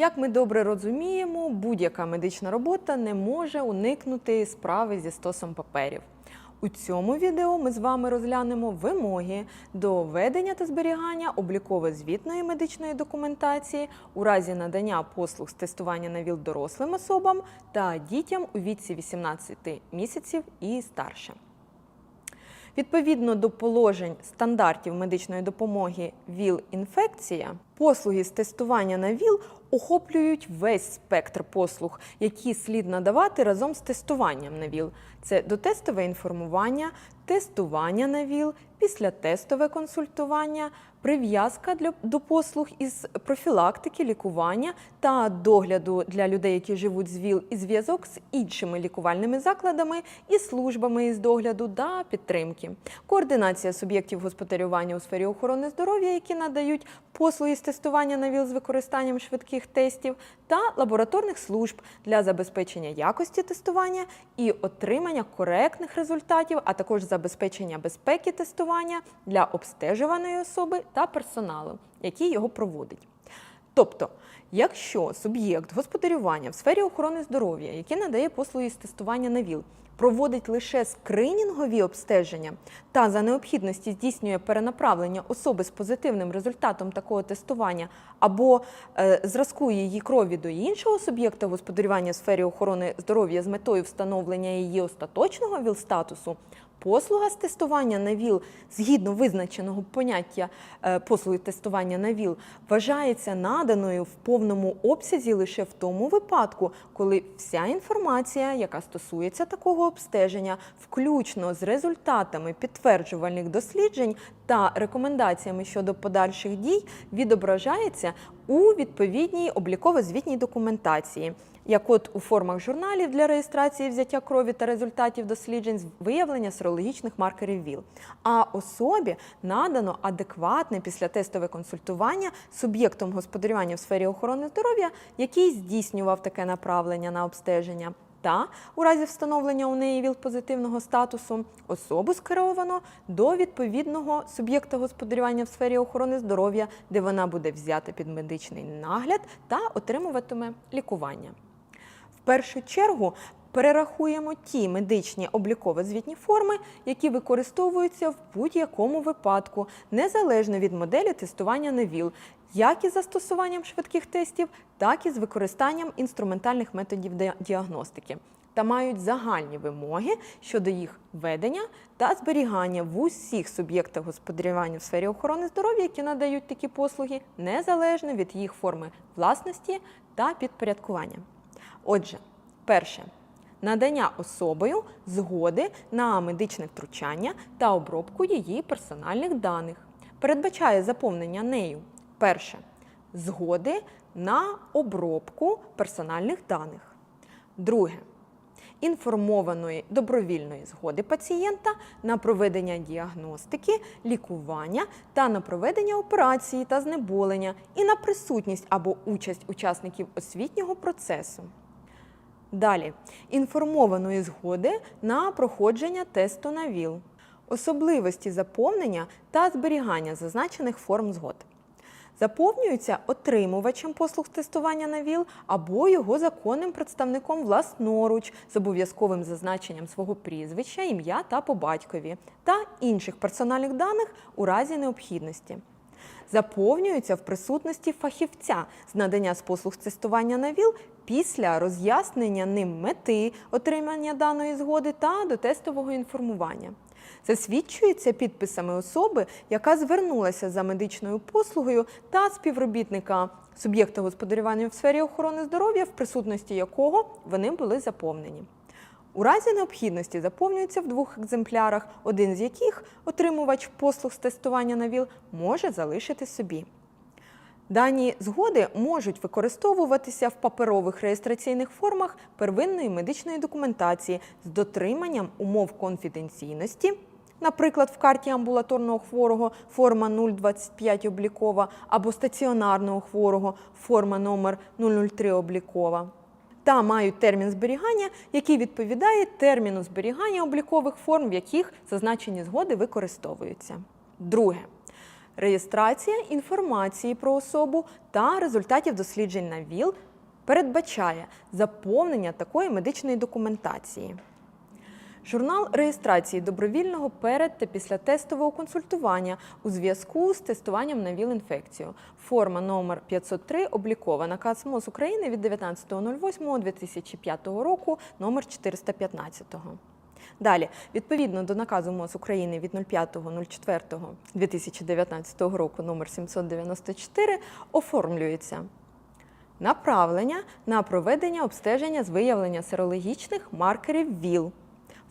Як ми добре розуміємо, будь-яка медична робота не може уникнути справи зі стосом паперів. У цьому відео ми з вами розглянемо вимоги до ведення та зберігання обліково-звітної медичної документації у разі надання послуг з тестування на ВІЛ дорослим особам та дітям у віці 18 місяців і старше. Відповідно до положень стандартів медичної допомоги ВІЛ-інфекція, послуги з тестування на ВІЛ охоплюють весь спектр послуг, які слід надавати разом з тестуванням на ВІЛ. Це дотестове інформування, тестування на ВІЛ, післятестове консультування, прив'язка до послуг із профілактики, лікування та догляду для людей, які живуть з ВІЛ, і зв'язок з іншими лікувальними закладами і службами із догляду та підтримки, координація суб'єктів господарювання у сфері охорони здоров'я, які надають послуги з тестування на ВІЛ з використанням швидких тестів, та лабораторних служб для забезпечення якості тестування і отримання коректних результатів, а також забезпечення безпеки тестування для обстежуваної особи та персоналу, який його проводить. Тобто, якщо суб'єкт господарювання в сфері охорони здоров'я, який надає послуги з тестування на ВІЛ, проводить лише скринінгові обстеження та за необхідності здійснює перенаправлення особи з позитивним результатом такого тестування або е, зразку її крові до іншого суб'єкта господарювання в сфері охорони здоров'я з метою встановлення її остаточного ВІЛ-статусу, Послуга з тестування на ВІЛ згідно визначеного поняття е, послуги тестування на ВІЛ вважається наданою в повному обсязі лише в тому випадку, коли вся інформація, яка стосується такого обстеження, включно з результатами підтверджувальних досліджень та рекомендаціями щодо подальших дій, відображається у відповідній обліково-звітній документації як от у формах журналів для реєстрації взяття крові та результатів досліджень з виявлення серологічних маркерів ВІЛ. А особі надано адекватне післятестове консультування суб'єктом господарювання в сфері охорони здоров'я, який здійснював таке направлення на обстеження. Та у разі встановлення у неї ВІЛ-позитивного статусу особу скеровано до відповідного суб'єкта господарювання в сфері охорони здоров'я, де вона буде взята під медичний нагляд та отримуватиме лікування. В першу чергу перерахуємо ті медичні обліково-звітні форми, які використовуються в будь-якому випадку, незалежно від моделі тестування на ВІЛ, як із застосуванням швидких тестів, так і з використанням інструментальних методів діагностики. Та мають загальні вимоги щодо їх ведення та зберігання в усіх суб'єктах господарювання в сфері охорони здоров'я, які надають такі послуги, незалежно від їх форми власності та підпорядкування. Отже, перше надання особою згоди на медичне втручання та обробку її персональних даних. Передбачає заповнення нею перше згоди на обробку персональних даних. Друге інформованої добровільної згоди пацієнта на проведення діагностики, лікування та на проведення операції та знеболення і на присутність або участь учасників освітнього процесу. Далі інформованої згоди на проходження тесту на ВІЛ, особливості заповнення та зберігання зазначених форм згод. Заповнюються отримувачем послуг тестування на ВІЛ або його законним представником власноруч з обов'язковим зазначенням свого прізвища, ім'я та по батькові та інших персональних даних у разі необхідності. Заповнюються в присутності фахівця з надання з послуг тестування на ВІЛ після роз'яснення ним мети отримання даної згоди та дотестового інформування. Засвідчується підписами особи, яка звернулася за медичною послугою та співробітника суб'єкта господарювання в сфері охорони здоров'я, в присутності якого вони були заповнені. У разі необхідності заповнюється в двох екземплярах, один з яких отримувач послуг з тестування на ВІЛ може залишити собі. Дані згоди можуть використовуватися в паперових реєстраційних формах первинної медичної документації з дотриманням умов конфіденційності, наприклад, в карті амбулаторного хворого форма 025 облікова або стаціонарного хворого форма номер 003 облікова. Та мають термін зберігання, який відповідає терміну зберігання облікових форм, в яких зазначені згоди використовуються. Друге Реєстрація інформації про особу та результатів досліджень на ВІЛ передбачає заповнення такої медичної документації. Журнал реєстрації добровільного перед та післятестового консультування у зв'язку з тестуванням на ВІЛ-інфекцію. Форма номер 503 облікова наказ МОЗ України від 19.08.2005 року номер 415. Далі, відповідно до наказу МОЗ України від 05.04.2019 року номер 794 оформлюється направлення на проведення обстеження з виявлення серологічних маркерів ВІЛ.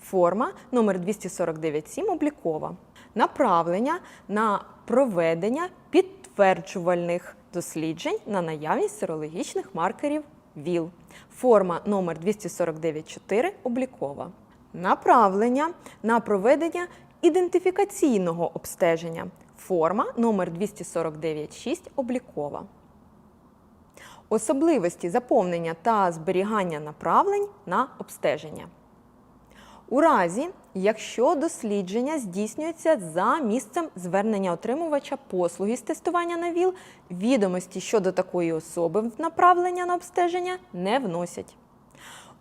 Форма номер 249.7 облікова. Направлення на проведення підтверджувальних досліджень на наявність серологічних маркерів ВІЛ. Форма номер 249.4 облікова. Направлення на проведення ідентифікаційного обстеження. Форма номер 249.6 облікова. Особливості заповнення та зберігання направлень на обстеження. У разі, якщо дослідження здійснюється за місцем звернення отримувача послуги з тестування на ВІЛ, відомості щодо такої особи в направлення на обстеження не вносять.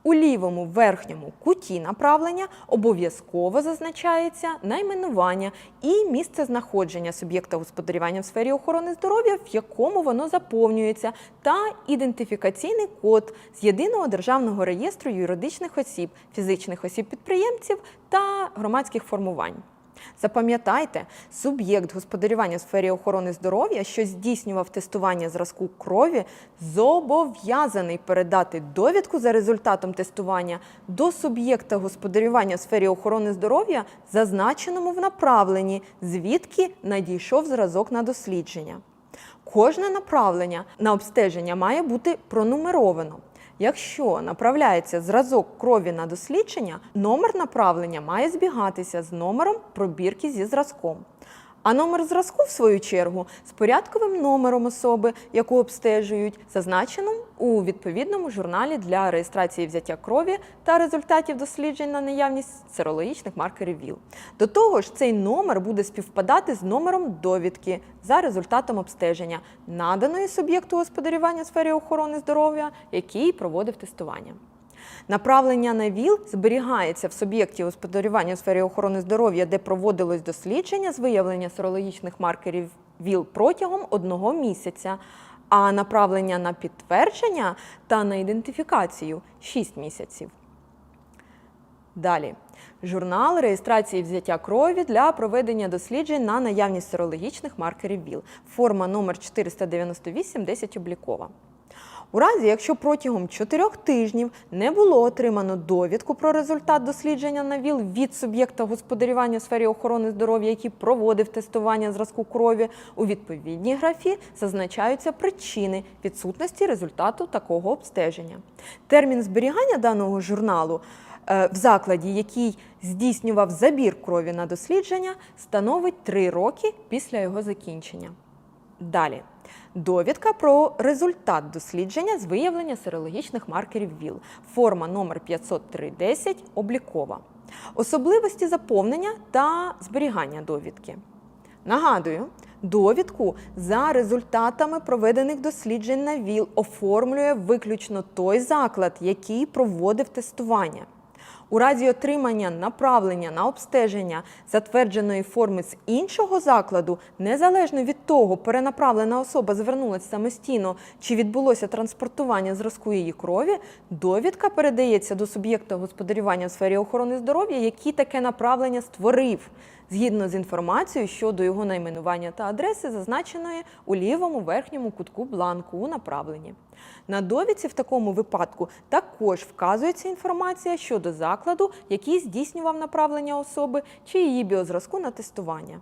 У лівому верхньому куті направлення обов'язково зазначається найменування і місце знаходження суб'єкта господарювання в сфері охорони здоров'я, в якому воно заповнюється, та ідентифікаційний код з єдиного державного реєстру юридичних осіб, фізичних осіб-підприємців та громадських формувань. Запам'ятайте, суб'єкт господарювання в сфері охорони здоров'я, що здійснював тестування зразку крові, зобов'язаний передати довідку за результатом тестування до суб'єкта господарювання в сфері охорони здоров'я, зазначеному в направленні, звідки надійшов зразок на дослідження. Кожне направлення на обстеження має бути пронумеровано. Якщо направляється зразок крові на дослідження, номер направлення має збігатися з номером пробірки зі зразком. А номер зразку, в свою чергу, з порядковим номером особи, яку обстежують, зазначеним у відповідному журналі для реєстрації взяття крові та результатів досліджень на наявність серологічних маркерів ВІЛ. До того ж, цей номер буде співпадати з номером довідки за результатом обстеження, наданої суб'єкту господарювання в сфері охорони здоров'я, який проводив тестування. Направлення на ВІЛ зберігається в суб'єкті господарювання у сфері охорони здоров'я, де проводилось дослідження з виявлення серологічних маркерів ВІЛ протягом одного місяця, а направлення на підтвердження та на ідентифікацію 6 місяців. Далі. Журнал реєстрації взяття крові для проведення досліджень на наявність серологічних маркерів ВІЛ. Форма номер 498 10 облікова. У разі, якщо протягом 4 тижнів не було отримано довідку про результат дослідження на ВІЛ від суб'єкта господарювання в сфері охорони здоров'я, який проводив тестування зразку крові, у відповідній графі зазначаються причини відсутності результату такого обстеження. Термін зберігання даного журналу е, в закладі, який здійснював забір крові на дослідження, становить 3 роки після його закінчення. Далі. Довідка про результат дослідження з виявлення серологічних маркерів ВІЛ. Форма номер 50310 облікова. Особливості заповнення та зберігання довідки. Нагадую, довідку за результатами проведених досліджень на ВІЛ оформлює виключно той заклад, який проводив тестування. У разі отримання направлення на обстеження затвердженої форми з іншого закладу, незалежно від того, перенаправлена особа звернулася самостійно чи відбулося транспортування зразку її крові, довідка передається до суб'єкта господарювання в сфері охорони здоров'я, який таке направлення створив, згідно з інформацією щодо його найменування та адреси, зазначеної у лівому верхньому кутку бланку у направленні. На довідці в такому випадку також вказується інформація щодо закладу, який здійснював направлення особи чи її біозразку на тестування.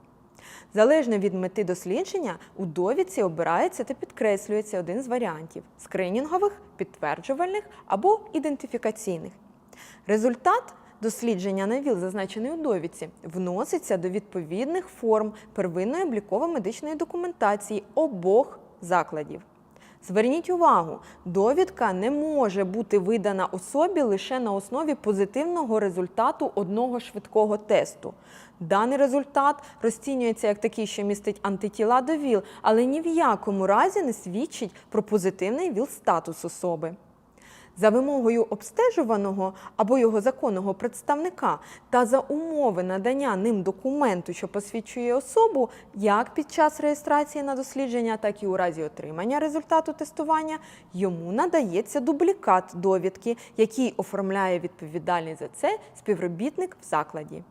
Залежно від мети дослідження, у довідці обирається та підкреслюється один з варіантів скринінгових, підтверджувальних або ідентифікаційних. Результат дослідження на ВІЛ, зазначений у довідці, вноситься до відповідних форм первинної обліково-медичної документації обох закладів. Зверніть увагу, довідка не може бути видана особі лише на основі позитивного результату одного швидкого тесту. Даний результат розцінюється як такий, що містить антитіла до ВІЛ, але ні в якому разі не свідчить про позитивний ВІЛ-статус особи. За вимогою обстежуваного або його законного представника та за умови надання ним документу, що посвідчує особу, як під час реєстрації на дослідження, так і у разі отримання результату тестування, йому надається дублікат довідки, який оформляє відповідальний за це співробітник в закладі.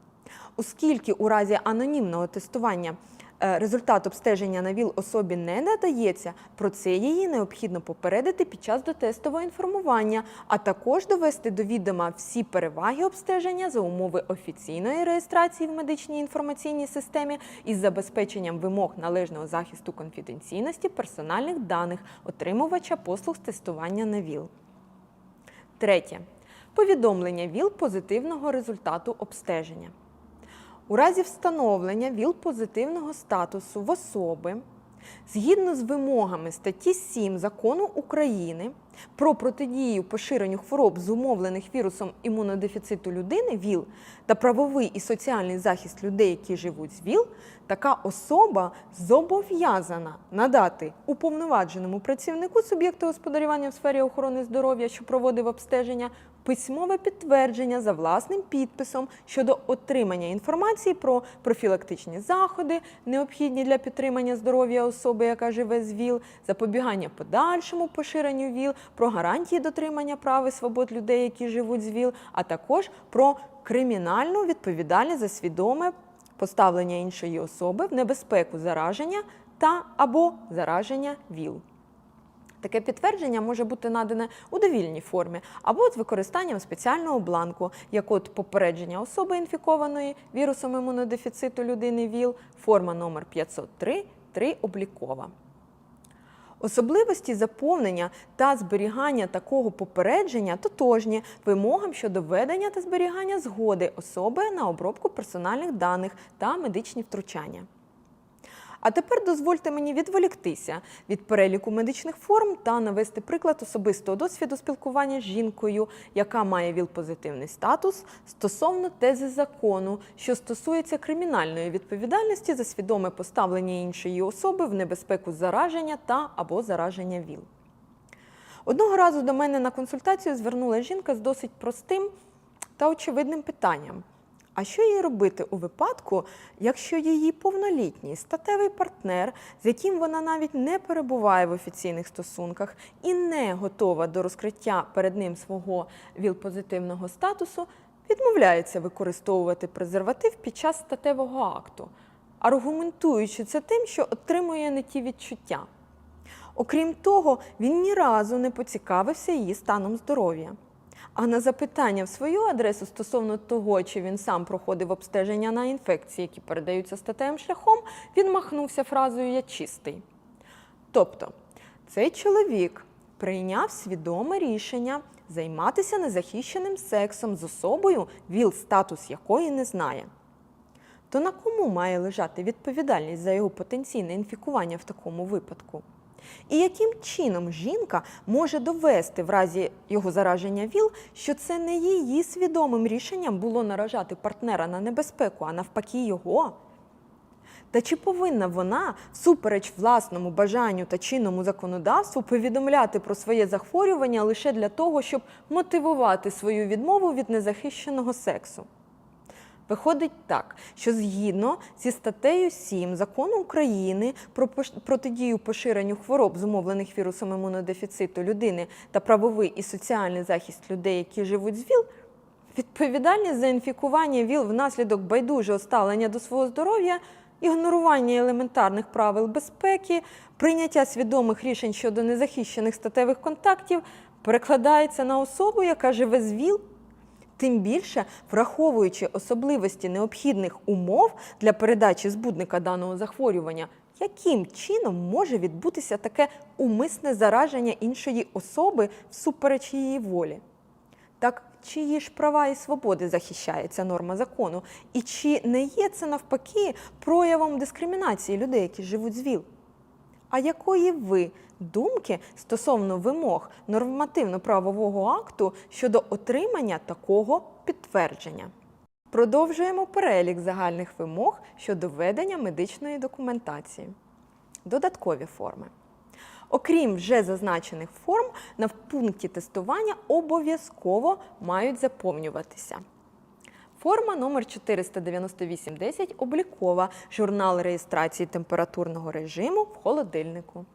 Оскільки у разі анонімного тестування результат обстеження на ВІЛ особі не надається, про це її необхідно попередити під час дотестового інформування, а також довести до відома всі переваги обстеження за умови офіційної реєстрації в медичній інформаційній системі із забезпеченням вимог належного захисту конфіденційності персональних даних отримувача послуг з тестування на ВІЛ. Третє. Повідомлення ВІЛ позитивного результату обстеження. У разі встановлення ВІЛ-позитивного статусу в особи, згідно з вимогами статті 7 Закону України про протидію поширенню хвороб, зумовлених вірусом імунодефіциту людини ВІЛ та правовий і соціальний захист людей, які живуть з ВІЛ, така особа зобов'язана надати уповноваженому працівнику суб'єкту господарювання в сфері охорони здоров'я, що проводив обстеження, письмове підтвердження за власним підписом щодо отримання інформації про профілактичні заходи, необхідні для підтримання здоров'я особи, яка живе з ВІЛ, запобігання подальшому поширенню ВІЛ, про гарантії дотримання прав і свобод людей, які живуть з ВІЛ, а також про кримінальну відповідальність за свідоме поставлення іншої особи в небезпеку зараження та або зараження ВІЛ. Таке підтвердження може бути надане у довільній формі або з використанням спеціального бланку, як от попередження особи інфікованої вірусом імунодефіциту людини ВІЛ, форма номер 503, 3 облікова. Особливості заповнення та зберігання такого попередження тотожні вимогам щодо ведення та зберігання згоди особи на обробку персональних даних та медичні втручання. А тепер дозвольте мені відволіктися від переліку медичних форм та навести приклад особистого досвіду спілкування з жінкою, яка має ВІЛ-позитивний статус стосовно тези закону, що стосується кримінальної відповідальності за свідоме поставлення іншої особи в небезпеку зараження та або зараження ВІЛ. Одного разу до мене на консультацію звернула жінка з досить простим та очевидним питанням. А що їй робити у випадку, якщо її повнолітній статевий партнер, з яким вона навіть не перебуває в офіційних стосунках і не готова до розкриття перед ним свого ВІЛ-позитивного статусу, відмовляється використовувати презерватив під час статевого акту, аргументуючи це тим, що отримує не ті відчуття. Окрім того, він ні разу не поцікавився її станом здоров'я. А на запитання в свою адресу стосовно того, чи він сам проходив обстеження на інфекції, які передаються статевим шляхом, він махнувся фразою Я чистий. Тобто, цей чоловік прийняв свідоме рішення займатися незахищеним сексом з особою, ВІЛ статус якої не знає. То на кому має лежати відповідальність за його потенційне інфікування в такому випадку? І яким чином жінка може довести в разі його зараження ВІЛ, що це не її свідомим рішенням було наражати партнера на небезпеку, а навпаки його? Та чи повинна вона, всупереч власному бажанню та чинному законодавству, повідомляти про своє захворювання лише для того, щоб мотивувати свою відмову від незахищеного сексу? Виходить так, що згідно зі статтею 7 закону України про протидію поширенню хвороб, зумовлених вірусом імунодефіциту людини та правовий і соціальний захист людей, які живуть з ВІЛ, відповідальність за інфікування ВІЛ внаслідок байдужого ставлення до свого здоров'я, ігнорування елементарних правил безпеки, прийняття свідомих рішень щодо незахищених статевих контактів перекладається на особу, яка живе з ВІЛ Тим більше, враховуючи особливості необхідних умов для передачі збудника даного захворювання, яким чином може відбутися таке умисне зараження іншої особи всупереч її волі? Так чиї ж права і свободи захищає ця норма закону? І чи не є це навпаки проявом дискримінації людей, які живуть з ВІЛ? А якої ви думки стосовно вимог нормативно-правового акту щодо отримання такого підтвердження? Продовжуємо перелік загальних вимог щодо ведення медичної документації. Додаткові форми. Окрім вже зазначених форм, на пункті тестування обов'язково мають заповнюватися. Форма номер 49810 облікова журнал реєстрації температурного режиму в холодильнику.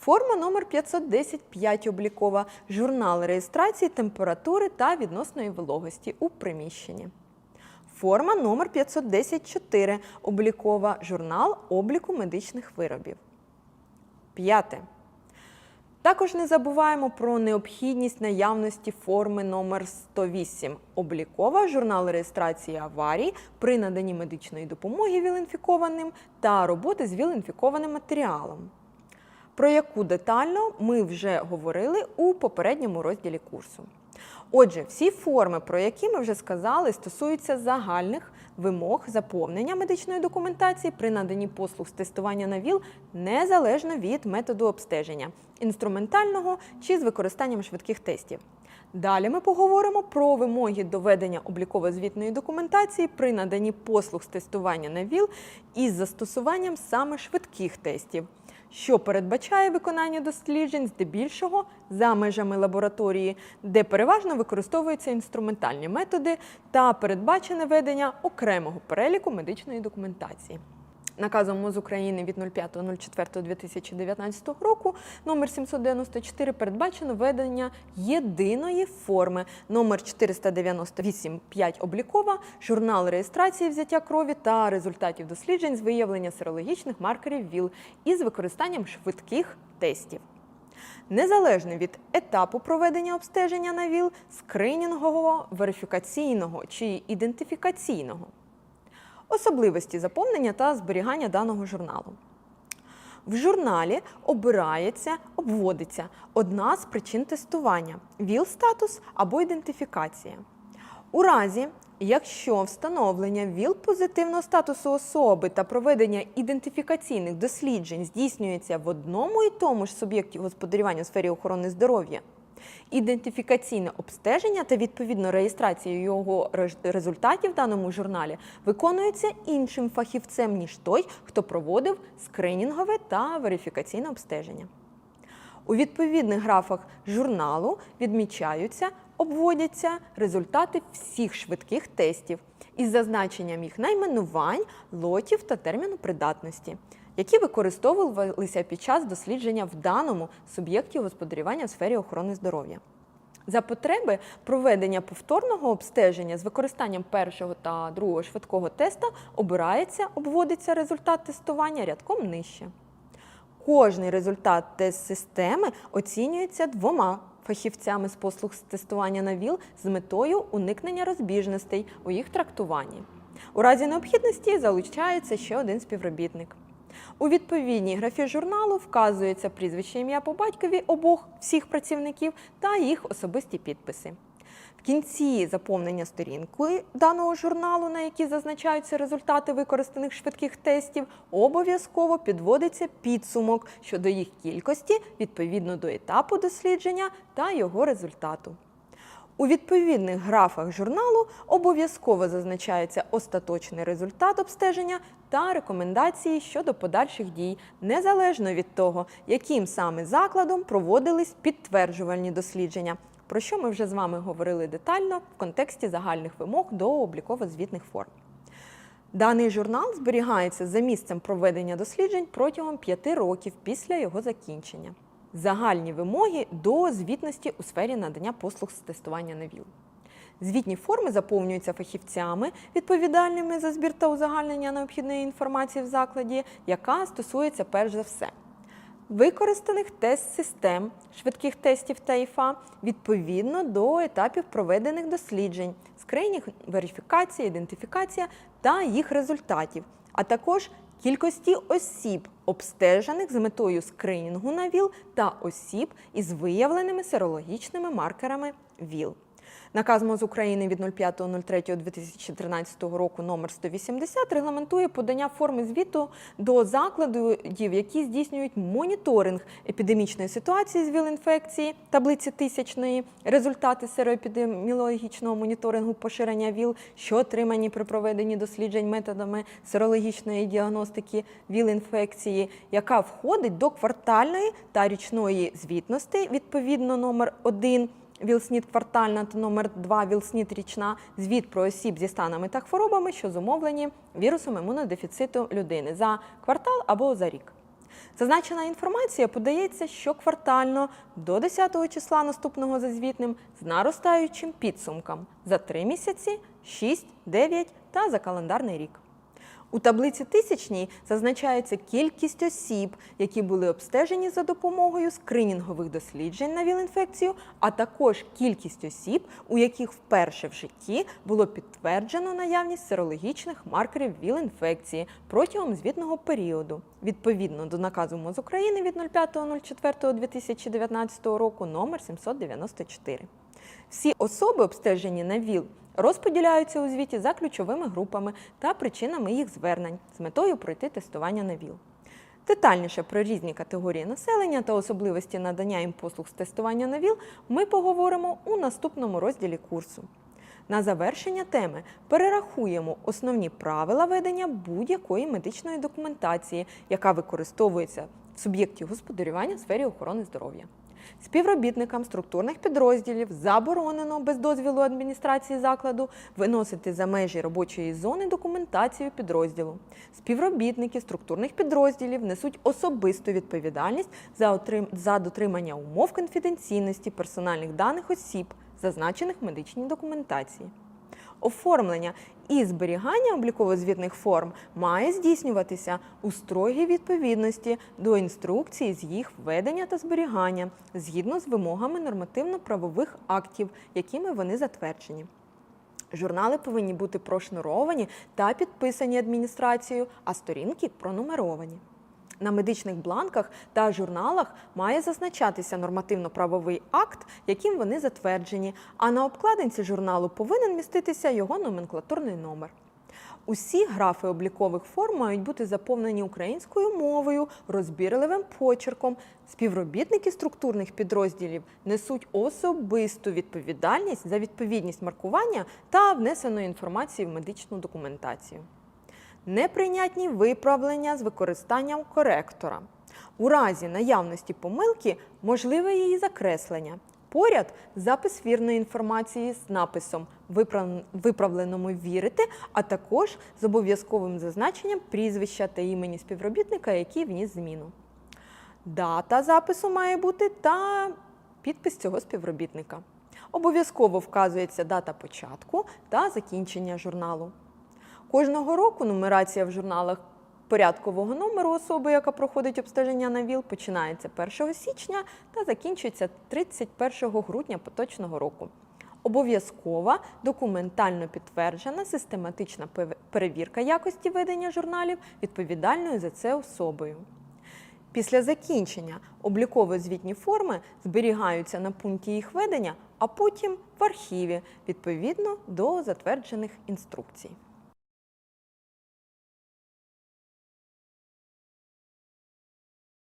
Форма номер 510-5 облікова журнал реєстрації температури та відносної вологості у приміщенні. Форма номер 510-4 облікова журнал обліку медичних виробів. П'яте. Також не забуваємо про необхідність наявності форми номер 108 облікова журнал реєстрації аварій при наданні медичної допомоги віл-інфікованим та роботи з віл-інфікованим матеріалом, про яку детально ми вже говорили у попередньому розділі курсу. Отже, всі форми, про які ми вже сказали, стосуються загальних вимог заповнення медичної документації при наданні послуг з тестування на ВІЛ незалежно від методу обстеження інструментального чи з використанням швидких тестів. Далі ми поговоримо про вимоги до ведення обліково-звітної документації при наданні послуг з тестування на ВІЛ із застосуванням саме швидких тестів, що передбачає виконання досліджень здебільшого за межами лабораторії, де переважно використовуються інструментальні методи та передбачене ведення окремого переліку медичної документації. Наказом МОЗ України від 05.04.2019 року номер 794 передбачено ведення єдиної форми номер 498.5 облікова, журнал реєстрації взяття крові та результатів досліджень з виявлення серологічних маркерів ВІЛ із використанням швидких тестів. Незалежно від етапу проведення обстеження на ВІЛ, скринінгового, верифікаційного чи ідентифікаційного. Особливості заповнення та зберігання даного журналу. В журналі обирається, обводиться одна з причин тестування ВІЛ-статус або ідентифікація. У разі, якщо встановлення ВІЛ-позитивного статусу особи та проведення ідентифікаційних досліджень здійснюється в одному і тому ж суб'єкті господарювання у сфері охорони здоров'я, ідентифікаційне обстеження та відповідно реєстрація його результатів в даному журналі виконується іншим фахівцем, ніж той, хто проводив скринінгове та верифікаційне обстеження. У відповідних графах журналу відмічаються, обводяться результати всіх швидких тестів із зазначенням їх найменувань, лотів та терміну придатності, які використовувалися під час дослідження в даному суб'єкті господарювання в сфері охорони здоров'я. За потреби проведення повторного обстеження з використанням першого та другого швидкого теста обирається, обводиться результат тестування рядком нижче. Кожний результат тест-системи оцінюється двома фахівцями з послуг з тестування на ВІЛ з метою уникнення розбіжностей у їх трактуванні. У разі необхідності залучається ще один співробітник. У відповідній графі журналу вказується прізвище ім'я по батькові обох всіх працівників та їх особисті підписи. В кінці заповнення сторінки даного журналу, на якій зазначаються результати використаних швидких тестів, обов'язково підводиться підсумок щодо їх кількості відповідно до етапу дослідження та його результату. У відповідних графах журналу обов'язково зазначається остаточний результат обстеження та рекомендації щодо подальших дій, незалежно від того, яким саме закладом проводились підтверджувальні дослідження, про що ми вже з вами говорили детально в контексті загальних вимог до обліково-звітних форм. Даний журнал зберігається за місцем проведення досліджень протягом 5 років після його закінчення. Загальні вимоги до звітності у сфері надання послуг з тестування на ВІЛ. Звітні форми заповнюються фахівцями, відповідальними за збір та узагальнення необхідної інформації в закладі, яка стосується перш за все використаних тест-систем, швидких тестів та ІФА відповідно до етапів проведених досліджень, скринінг, верифікація, ідентифікація та їх результатів, а також кількості осіб, обстежених з метою скринінгу на ВІЛ та осіб із виявленими серологічними маркерами ВІЛ. Наказ МОЗ України від 05.03.2013 року номер 180 регламентує подання форми звіту до закладів, які здійснюють моніторинг епідемічної ситуації з ВІЛ-інфекції, таблиці тисячної, результати сероепідеміологічного моніторингу поширення ВІЛ, що отримані при проведенні досліджень методами серологічної діагностики ВІЛ-інфекції, яка входить до квартальної та річної звітності, відповідно номер 1 ВІЛ-СНІД квартальна та номер 2 ВІЛ-СНІД річна звіт про осіб зі станами та хворобами, що зумовлені вірусом імунодефіциту людини за квартал або за рік. Зазначена інформація подається щоквартально до 10 числа наступного за звітним з наростаючим підсумком за 3 місяці, 6, 9 та за календарний рік. У таблиці тисячній зазначається кількість осіб, які були обстежені за допомогою скринінгових досліджень на ВІЛ-інфекцію, а також кількість осіб, у яких вперше в житті було підтверджено наявність серологічних маркерів ВІЛ-інфекції протягом звітного періоду, відповідно до наказу МОЗ України від 05.04.2019 року номер 794. Всі особи, обстежені на ВІЛ, розподіляються у звіті за ключовими групами та причинами їх звернень з метою пройти тестування на ВІЛ. Детальніше про різні категорії населення та особливості надання їм послуг з тестування на ВІЛ ми поговоримо у наступному розділі курсу. На завершення теми перерахуємо основні правила ведення будь-якої медичної документації, яка використовується в суб'єкті господарювання в сфері охорони здоров'я. Співробітникам структурних підрозділів заборонено без дозвілу адміністрації закладу виносити за межі робочої зони документацію підрозділу. Співробітники структурних підрозділів несуть особисту відповідальність за, отрим... за дотримання умов конфіденційності персональних даних осіб, зазначених в медичній документації. Оформлення і зберігання обліково-звітних форм має здійснюватися у строгій відповідності до інструкції з їх введення та зберігання згідно з вимогами нормативно-правових актів, якими вони затверджені. Журнали повинні бути прошнуровані та підписані адміністрацією, а сторінки пронумеровані. На медичних бланках та журналах має зазначатися нормативно-правовий акт, яким вони затверджені, а на обкладинці журналу повинен міститися його номенклатурний номер. Усі графи облікових форм мають бути заповнені українською мовою, розбірливим почерком. Співробітники структурних підрозділів несуть особисту відповідальність за відповідність маркування та внесеної інформації в медичну документацію неприйнятні виправлення з використанням коректора. У разі наявності помилки можливе її закреслення. Поряд запис вірної інформації з написом виправленому вірити, а також з обов'язковим зазначенням прізвища та імені співробітника, який вніс зміну. Дата запису має бути та підпис цього співробітника. Обов'язково вказується дата початку та закінчення журналу. Кожного року нумерація в журналах порядкового номеру особи, яка проходить обстеження на ВІЛ, починається 1 січня та закінчується 31 грудня поточного року. Обов'язкова документально підтверджена систематична перевірка якості ведення журналів відповідальною за це особою. Після закінчення обліково-звітні форми зберігаються на пункті їх ведення, а потім в архіві відповідно до затверджених інструкцій.